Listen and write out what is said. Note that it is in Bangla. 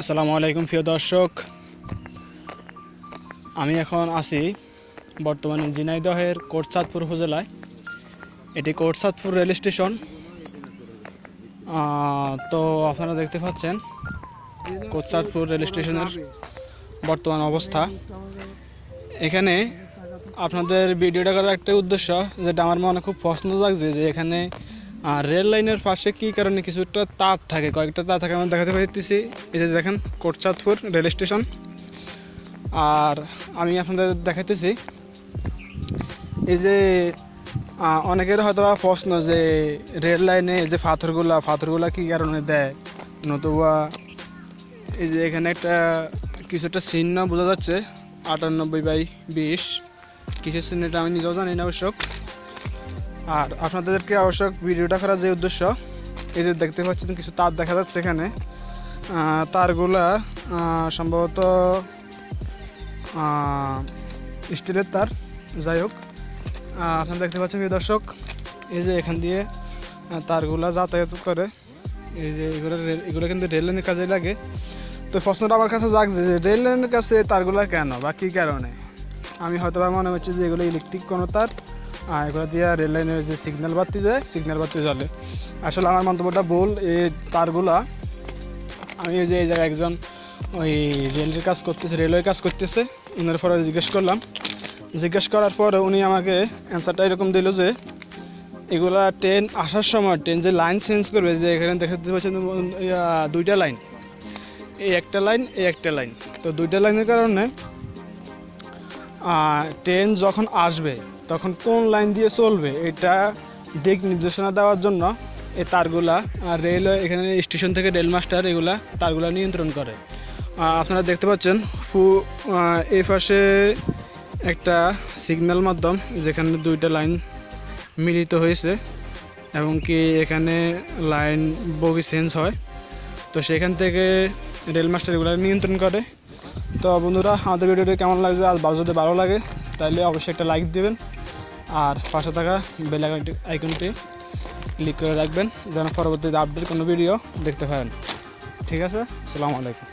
আসসালামু আলাইকুম, প্রিয় দর্শক। আমি এখন আছি বর্তমানে ঝিনাইদহের কোটচাঁদপুর উপজেলায়। এটি কোটচাঁদপুর রেল স্টেশন। তো আপনারা দেখতে পাচ্ছেন কোটচাঁদপুর রেল স্টেশনের বর্তমান অবস্থা। এখানে আপনাদের ভিডিওটা করার একটা উদ্দেশ্য, যেটা আমার মনে খুব পছন্দ লাগছে, যে এখানে আহ, রেল লাইনের পাশে কী কারণে কিছুটা তার থাকে? কয়েকটা তার থাকে আমি দেখাতে পাইতেছি। এই যে দেখেন কোটচাঁদপুর রেল স্টেশন। আর আমি আপনাদের দেখাতেছি এই যে অনেকের হয়তো প্রশ্ন যে রেল লাইনে যে পাথরগুলা পাথরগুলা কী কারণে দেয়? নতুবা এই যে এখানে একটা কিছুটা চিহ্ন বোঝা যাচ্ছে আটানব্বই বাই বিশ। কিসের চিহ্নটা আমি নিজেও জানি না আবশ্যক আর আপনাদেরকে আবশ্যক ভিডিওটা করার যে উদ্দেশ্য, এই যে দেখতে পাচ্ছেন কিছু তার দেখা যাচ্ছে এখানে। তারগুলা সম্ভবত স্টিলের তার। যাই হোক আপনারা দেখতে পাচ্ছেন প্রিয় দর্শক, এই যে এখান দিয়ে তারগুলা যাতায়াত করে। এই যে এগুলো এগুলো কিন্তু রেল লাইনের কাজে লাগে। তো প্রশ্নটা আমার কাছে জাগছে যে রেল লাইনের কাছে তারগুলা কেন বা কী কারণে? আমি হয়তো মনে হচ্ছে যে এগুলো ইলেকট্রিক কোনো তার। আর এগুলো দিয়ে রেল লাইনের যে সিগন্যাল বাতি যায় সিগন্যাল বাতি জ্বলে। আসলে আমার মন্তব্যটা ভুল, এই তারগুলা, আমি যে, এই জায়গায় একজন ওই রেলের কাজ করতেছে রেলওয়ে কাজ করতেছে ওনার পরে জিজ্ঞেস করলাম। জিজ্ঞেস করার পর উনি আমাকে অ্যান্সারটা এরকম দিল যে, এগুলা ট্রেন আসার সময় ট্রেন যে লাইন চেঞ্জ করবে, যে এখানে দেখতে পাচ্ছেন দুইটা লাইন এই একটা লাইন এই একটা লাইন তো দুইটা লাইনের কারণে ট্রেন যখন আসবে তখন কোন লাইন দিয়ে চলবে এটা দিক নির্দেশনা দেওয়ার জন্য এই তারগুলা আর রেল এখানে স্টেশন থেকে রেল মাস্টার এগুলা তারগুলা নিয়ন্ত্রণ করে। আপনারা দেখতে পাচ্ছেন ফু এই পাশে একটা সিগন্যাল মাধ্যম যেখানে দুইটা লাইন মিলিত হয়েছে এবং কি এখানে লাইন বগি চেঞ্জ হয়। তো সেখান থেকে রেল মাস্টার এগুলো নিয়ন্ত্রণ করে। তো বন্ধুরা, আমাদের ভিডিওটি কেমন লাগছে? আর যদি ভালো লাগে, তাহলে অবশ্যই একটা লাইক দিবেন। আর পাশে থাকা বেল আইকনটি ক্লিক করে রাখবেন, যেন পরবর্তীতে আপডেট কোনো ভিডিও দেখতে পারেন। ঠিক আছে? আসসালামু আলাইকুম।